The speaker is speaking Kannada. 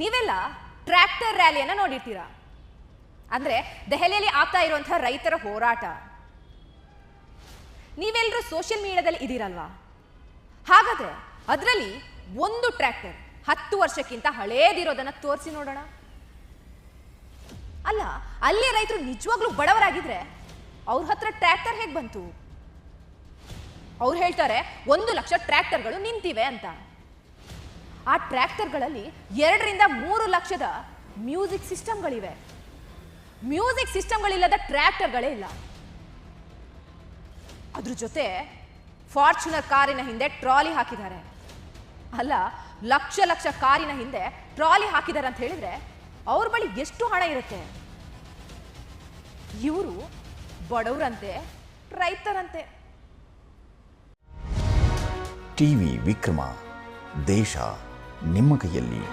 ನೀವೆಲ್ಲ ಟ್ರ್ಯಾಕ್ಟರ್ ರ್ಯಾಲಿಯನ್ನು ನೋಡಿರ್ತೀರಾ? ಅಂದರೆ ದೆಹಲಿಯಲ್ಲಿ ಆಗ್ತಾ ಇರುವಂತಹ ರೈತರ ಹೋರಾಟ. ನೀವೆಲ್ಲರೂ ಸೋಷಿಯಲ್ ಮೀಡಿಯಾದಲ್ಲಿ ಇದ್ದೀರಲ್ವಾ? ಹಾಗಾದ್ರೆ ಅದರಲ್ಲಿ ಒಂದು ಟ್ರ್ಯಾಕ್ಟರ್ ಹತ್ತು ವರ್ಷಕ್ಕಿಂತ ಹಳೇದಿರೋದನ್ನ ತೋರಿಸಿ ನೋಡೋಣ. ಅಲ್ಲ, ಅಲ್ಲಿ ರೈತರು ನಿಜವಾಗ್ಲೂ ಬಡವರಾಗಿದ್ರೆ ಅವ್ರ ಹತ್ರ ಟ್ರ್ಯಾಕ್ಟರ್ ಹೇಗೆ ಬಂತು? ಅವ್ರು ಹೇಳ್ತಾರೆ, ಒಂದು ಲಕ್ಷ ಟ್ರ್ಯಾಕ್ಟರ್ಗಳು ನಿಂತಿವೆ ಅಂತ. ಆ ಟ್ರ್ಯಾಕ್ಟರ್ಗಳಲ್ಲಿ ಎರಡರಿಂದ ಮೂರು ಲಕ್ಷದ ಮ್ಯೂಸಿಕ್ ಸಿಸ್ಟಮ್ಗಳಿವೆ. ಮ್ಯೂಸಿಕ್ ಸಿಸ್ಟಮ್ಗಳಿಲ್ಲದ ಟ್ರ್ಯಾಕ್ಟರ್ಗಳೇ ಇಲ್ಲ. ಅದ್ರ ಜೊತೆ ಫಾರ್ಚುನರ್ ಕಾರಿನ ಹಿಂದೆ ಟ್ರಾಲಿ ಹಾಕಿದ್ದಾರೆ. ಅಲ್ಲ, ಲಕ್ಷ ಲಕ್ಷ ಕಾರಿನ ಹಿಂದೆ ಟ್ರಾಲಿ ಹಾಕಿದ್ದಾರೆ ಅಂತ ಹೇಳಿದ್ರೆ ಅವ್ರ ಬಳಿ ಎಷ್ಟು ಹಣ ಇರುತ್ತೆ? ಇವರು ಬಡವರಂತೆ, ರೈತರಂತೆ. ಟಿವಿ ವಿಕ್ರಮ, ದೇಶ. ನಿಮ್ಮ ಕೈಯಲ್ಲಿ.